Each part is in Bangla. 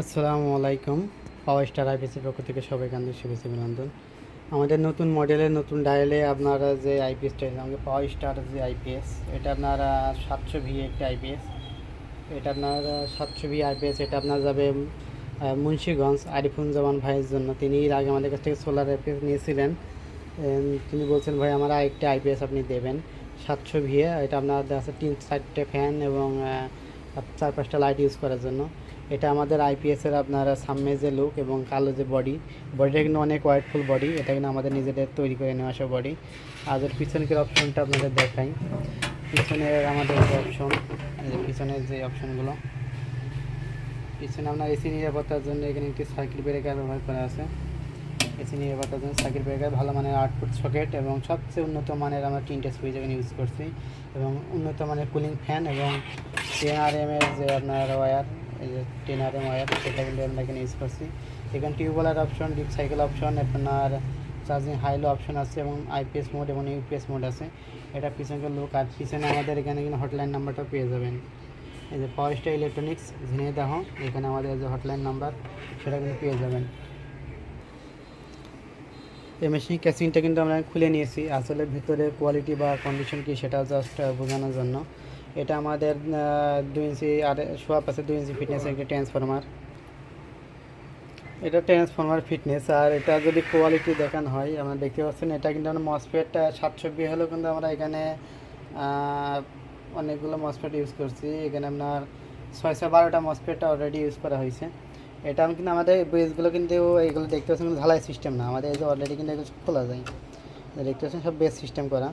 আসসালামু আলাইকুম। পাওয়ার স্টার আইপিএসের পক্ষ থেকে সবাইকে আন্তরিক শুভেচ্ছা অভিনন্দন। আমাদের নতুন মডেলের নতুন ডায়ালে আপনারা যে আইপিএসটা আমাদের পাওয়ার স্টার যে আইপিএস এটা আপনারা সাতশো ভি একটা আইপিএস এটা আপনার সাতশো ভি আইপিএস এটা আপনার যাবে মুন্সীগঞ্জ মুন্সিগঞ্জ, আরিফুন জামান ভাইয়ের জন্য। তিনি এর আগে আমাদের কাছ থেকে সোলার আইপিএস নিয়েছিলেন। তিনি বলছেন, ভাই, আমার আরেকটা আইপিএস আপনি দেবেন। সাতশো ভিএ এটা আপনার আছে তিন চারটে ফ্যান এবং চার পাঁচটা লাইট ইউজ করার জন্য। এটা আমাদের আইপিএসের আপনার সামনে যে লুক এবং কালো যে বডি বডিটা কিন্তু অনেক ওয়াইটফুল বডি এটা কিন্তু আমাদের নিজেদের তৈরি করে নেওয়া আসা বডি আর এর পিছনকের অপশনটা আপনাদের দেখাই, পিছনের আমাদের যে অপশন পিছনের যে অপশনগুলো পিছনে আপনার এসি নিরাপত্তার জন্য এখানে একটি সার্কিট ব্রেকার ব্যবহার করা আছে। এসি নিরাপত্তার জন্য সার্কিট ব্রেকার ভালো মানের আউটপুট সকেট এবং সবচেয়ে উন্নত মানের আমরা তিনটে সুইচ এখানে ইউজ করছি। এবং উন্নত মানের কুলিং ফ্যান এবং টেন আর এম এর যে আপনার ওয়্যার এই যে টেন আর এম ওয়্যার সেটা কিন্তু আমরা এখানে ইউজ করছি। এখানে tubular option deep cycle option আপনার চার্জিং হাইলো অপশন আছে এবং আইপিএস মোড এবং ইউপিএস মোড আছে। এটা পিছনে লোক আর পিছনে আমাদের এখানে কিন্তু হটলাইন নাম্বারটা পেয়ে যাবেন। এই যে স্টার ইলেকট্রনিক্স ঝিনাইদহ এখানে আমাদের যে হটলাইন নাম্বার সেটা কিন্তু পেয়ে যাবেন। এই মেশিন ক্যাসিংটা কিন্তু আমরা খুলে নিয়েছি। আসলে ভিতরে কোয়ালিটি বা কন্ডিশন কি সেটা জাস্ট বোঝানোর জন্য। এটা আমাদের দুই ইঞ্চি আর সোয়াপ আছে দুই ইঞ্চি ফিটনেস একটি ট্রান্সফরমার এটা ট্রান্সফরমার ফিটনেস আর এটা যদি কোয়ালিটি দেখান হয় আমরা দেখতে পাচ্ছেন, এটা কিন্তু আমরা মসফেট সাতশো বি হলেও কিন্তু আমরা এখানে অনেকগুলো মসফেট ইউজ করছি। এখানে আপনার ছয়শো বারোটা মসফেটটা অলরেডি ইউজ করা হয়েছে। এটা কিন্তু আমাদের বেসগুলো কিন্তু, এইগুলো দেখতে পাচ্ছেন ঢালাই সিস্টেম না। আমাদের এই যে অলরেডি কিন্তু এগুলো খোলা যায়। দেখতে পাচ্ছেন, সব বেস সিস্টেম করা।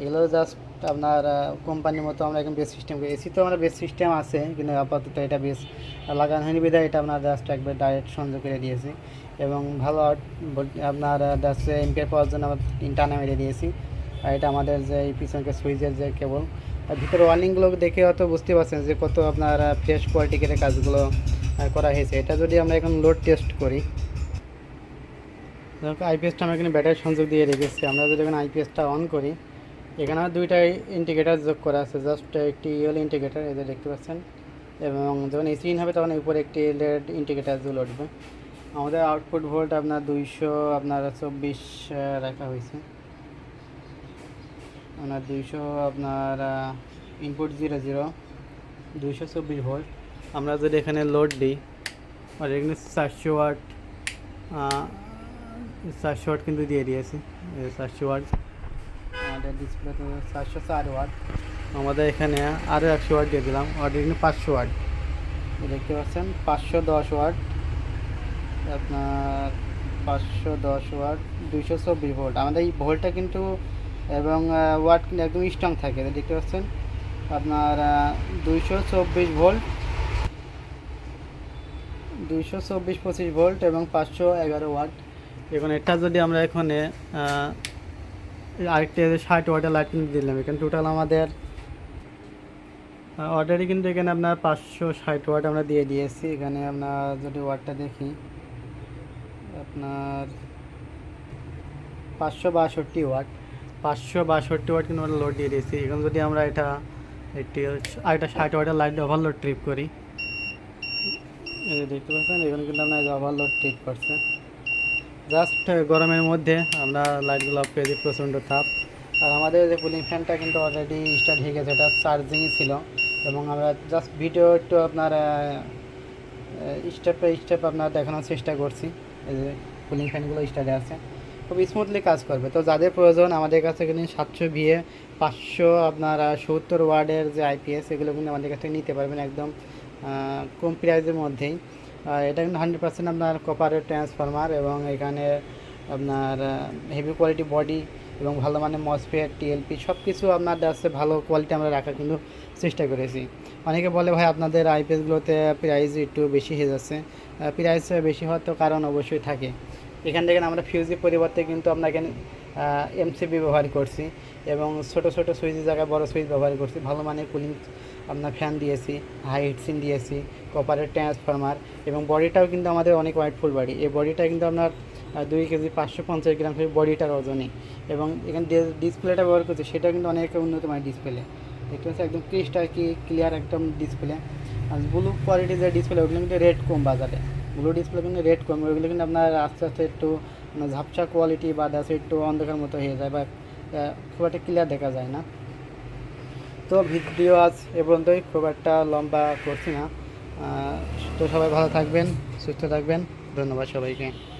এগুলো জাস্ট আপনার কোম্পানির মতো আমরা এখন বেস সিস্টেম করি। এসি তো আমরা বেস সিস্টেম আছে, কিন্তু আপাতত এটা বেস লাগানো হয়নি। বিধায় এটা আপনার জাস্ট একবার ডাইরেক্ট সংযোগ করে দিয়েছি। এবং ভালো আপনার জাস্ট এমপিআর পাওয়ার জন্য আমরা টানা মেরে দিয়েছি। আর এটা আমাদের যে এই পিছনকে সুইচের যে কেবল আর ভিতরে ওয়ার্নিংগুলো দেখে হয়তো বুঝতে পারছেন যে কত আপনার ফ্রেশ কোয়ালিটির কাজগুলো করা হয়েছে। এটা যদি আমরা এখন লোড টেস্ট করি আইপিএসটা আমরা এখানে ব্যাটারি সংযোগ দিয়ে রেখেছি। আমরা যদি এখন আইপিএসটা অন করি এখানে দুইটা ইন্ডিকেটার যোগ করা আছে জাস্ট একটি ইয়েল ইন্ডিকেটার এদের দেখতে পাচ্ছেন। এবং যখন এসি ইন হবে তখন উপরে একটি রেড ইন্ডিকেটার জুল উঠবে। আমাদের আউটপুট ভোল্ট আপনার দুইশো, আপনার চব্বিশ রাখা হয়েছে। আপনার দুইশো, আপনার ইনপুট জিরো জিরো দুইশো চব্বিশ ভোল্ট আমরা যদি এখানে লোড দিই, আর এখানে চারশো ওয়াট চারশো ওয়াট কিন্তু দিয়ে দিয়েছি চারশো ওয়াট আমাদের ডিসপ্লেতে চারশো চার ওয়াট আমাদের এখানে আরও একশো ওয়াট দিয়ে দিলাম। আর এখানে পাঁচশো এই দেখতে পাচ্ছেন, পাঁচশো দশ ওয়াট আপনার পাঁচশো দশ ওয়াট দুইশো চব্বিশ ভোল্ট আমাদের এই ভোল্টটা কিন্তু এবং ওয়াট কিন্তু একদম স্ট্রং থাকে। এটা দেখতে পাচ্ছেন, আপনার দুইশো চব্বিশ ভোল্ট দুইশো চব্বিশ পঁচিশ ভোল্ট এবং পাঁচশো এগারো ওয়াট এখন এটা যদি আমরা এখানে আরেকটা ষাট ওয়াটের লাইট কিন্তু দিলাম এখানে। টোটাল আমাদের অর্ডারই কিন্তু এখানে আপনার পাঁচশো ষাট ওয়াট আমরা দিয়ে দিয়েছি। এখানে আপনার যদি ওয়াটটা দেখি, আপনার পাঁচশো বাষট্টি ওয়াট। পাঁচশো বাষট্টি ওয়াট কিন্তু আমরা লোড দিয়ে দিয়েছি। এখন যদি আমরা এটা, একটি আরেকটা ষাট ওয়াটের লাইট ওভারলোড ট্রিপ করি। দেখতে পাচ্ছেন, এখানে কিন্তু আমরা ওভারলোড ট্রিপ করছে। জাস্ট গরমের মধ্যে আমরা লাইটগুলো অফ দিই, প্রচণ্ড তাপ। আর আমাদের যে কুলিং ফ্যানটা কিন্তু অলরেডি স্টার্ট হয়ে গেছে, এটা চার্জিংই ছিল। এবং আমরা জাস্ট ভিডিও একটু আপনার স্টেপ বাই স্টেপ আপনার দেখানোর চেষ্টা করছি। এই যে কুলিং ফ্যানগুলো স্টার্টে আছে। খুব স্মুথলি কাজ করবে। তো যাদের প্রয়োজন, আমাদের কাছে কিন্তু সাতশো বিয়ে পাঁচশো আপনার সত্তর ওয়ার্ডের যে আইপিএস এগুলো কিন্তু আমাদের কাছ থেকে নিতে পারবেন একদম কম প্রাইজের মধ্যেই। এটা কিন্তু হান্ড্রেড পার্সেন্ট আপনার কপারের ট্রান্সফরমার এবং এখানে আপনার হেভি কোয়ালিটি বডি এবং ভালো মানে মসফেট টিএলপি সব কিছু আপনার আছে, ভালো কোয়ালিটি আমরা রাখার কিন্তু চেষ্টা করেছি। অনেকে বলে ভাই আপনাদের আইপিএসগুলোতে প্রাইস একটু বেশি হয়ে যাচ্ছে। প্রাইস বেশি হওয়ার তো কারণ অবশ্যই থাকে। এখান থেকে আমরা ফিউজের পরিবর্তে কিন্তু আমরা এখানে এমসিবি ব্যবহার করছি এবং ছোট ছোট সুইচের জায়গায় বড় সুইচ ব্যবহার করছি। ভালো মানের কুলিং আপনার ফ্যান দিয়েছি হাই হিটসিন দিয়েছি কপারের ট্রান্সফরমার এবং বডিটাও কিন্তু আমাদের অনেক ওয়াইটফুল বডি এই বডিটা কিন্তু আপনার দুই কেজি পাঁচশো পঞ্চাশ গ্রাম বডিটার ওজনে। এবং এখানে ডিসপ্লেটা ব্যবহার করছি সেটা কিন্তু অনেক উন্নত মানের ডিসপ্লে দেখতে পাচ্ছি একদম ক্রিস্টার কি ক্লিয়ার একদম ডিসপ্লে আর ব্লু কোয়ালিটি যে ডিসপ্লে ওগুলো কিন্তু রেড কম বাজারে। ব্লু ডিসপ্লে কিন্তু রেড কম ওইগুলো কিন্তু আপনার আস্তে আস্তে একটু মানে ঝাপসা কোয়ালিটি বা দেশে একটু অন্ধকার মতো হয়ে যায় বা খুব একটা ক্লিয়ার দেখা যায় না। তো ভিডিও আজ এ পর্যন্তই, খুব একটা লম্বা করছি না। তো সবাই ভালো থাকবেন, সুস্থ থাকবেন, ধন্যবাদ সবাইকে।